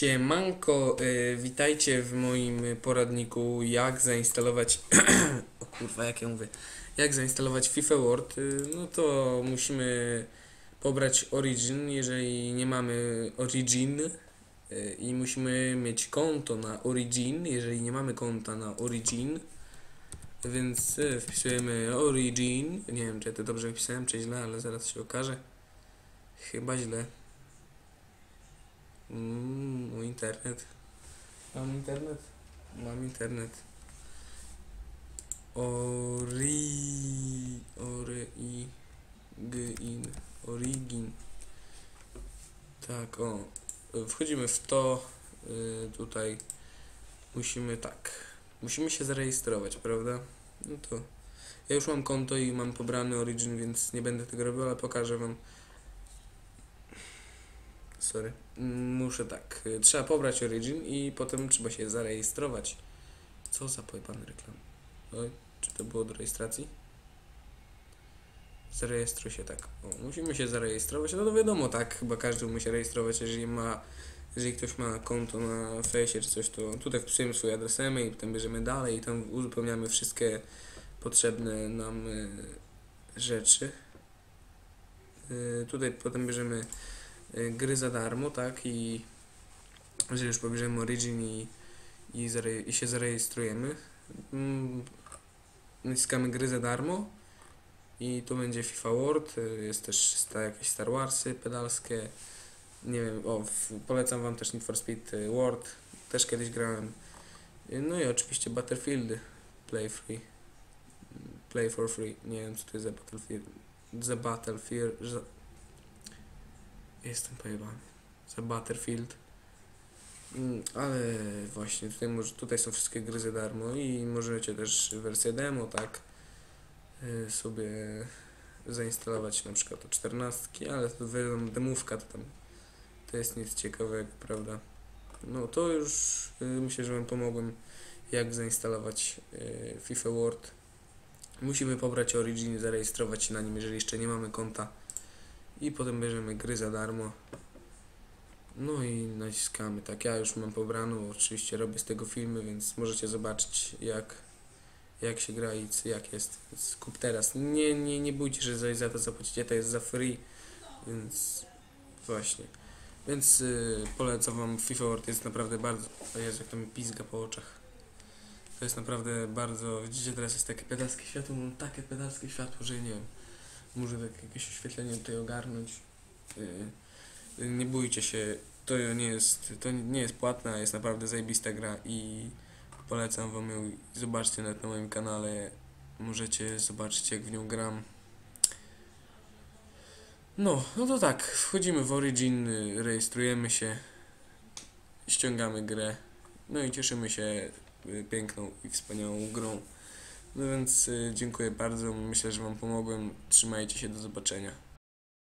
Siemanko, y, witajcie w moim poradniku jak zainstalować o kurwa jak ja mówię jak zainstalować FIFA World y, no to musimy pobrać Origin jeżeli nie mamy Origin y, i musimy mieć konto na Origin jeżeli nie mamy konta na Origin więc wpisujemy Origin nie wiem czy ja to dobrze wpisałem czy źle ale zaraz się okaże. Chyba źle mój internet. Mam internet? Mam internet. Ori... Ori... Gin... Origin. Tak, o. Wchodzimy w to. Y, tutaj musimy tak. Musimy się zarejestrować, prawda? No to. Ja już mam konto i mam pobrany Origin, więc nie będę tego robił, ale pokażę wam. Sorry. Muszę tak. Trzeba pobrać Origin i potem trzeba się zarejestrować. Co za pojebany reklam. Oj, czy to było do rejestracji? Zarejestruj się tak. O, musimy się zarejestrować. No to wiadomo, tak, chyba każdy musi się rejestrować, jeżeli ma, jeżeli ktoś ma konto na fejsie czy coś, to tutaj wpisujemy swój adres e-mail i potem bierzemy dalej i tam uzupełniamy wszystkie potrzebne nam y, rzeczy. Y, tutaj potem bierzemy gry za darmo, tak? I jeżeli już pobierzemy Origin i, i, i się zarejestrujemy, mm, naciskamy gry za darmo i tu będzie FIFA World, y, jest też sta, jakieś Star Warsy pedalskie, nie wiem, o, polecam wam też Need for Speed y, World, też kiedyś grałem. Y, No i oczywiście Battlefield, Play Free, Play for Free, nie wiem co to jest za Battlefield, za Battlefield. Jestem pojebany, za Battlefield. Mm, Ale właśnie tutaj, może, tutaj są wszystkie gry za darmo i możecie też wersję demo, tak, y, sobie zainstalować na przykład o 14, ale to wiadomo, demówka to tam to jest nic ciekawego, prawda? No to już y, myślę, że Wam pomogłem jak zainstalować y, FIFA World. Musimy pobrać Origin, zarejestrować się na nim, jeżeli jeszcze nie mamy konta i potem bierzemy gry za darmo. No i naciskamy, tak, ja już mam pobraną, oczywiście robię z tego filmy, więc możecie zobaczyć jak, jak się gra i jak jest. Więc kup teraz. Nie, nie, nie bójcie, że za, to zapłacicie, to jest za free, więc właśnie. Więc y, polecam wam FIFA World, jest naprawdę bardzo, Jezu, jak to mi pizga po oczach. To jest naprawdę bardzo, widzicie teraz jest takie pedalskie światło, mam takie pedalskie światło, że nie wiem, może tak jakieś oświetlenie tutaj ogarnąć. Y, nie bójcie się, to nie jest, to nie jest płatna, jest naprawdę zajebista gra i polecam wam ją. Zobaczcie nawet na moim kanale, możecie zobaczyć jak w nią gram. No, no to tak, wchodzimy w Origin, y, rejestrujemy się, ściągamy grę, no i cieszymy się y, piękną i wspaniałą grą. No więc y, dziękuję bardzo, myślę, że wam pomogłem, trzymajcie się, do zobaczenia.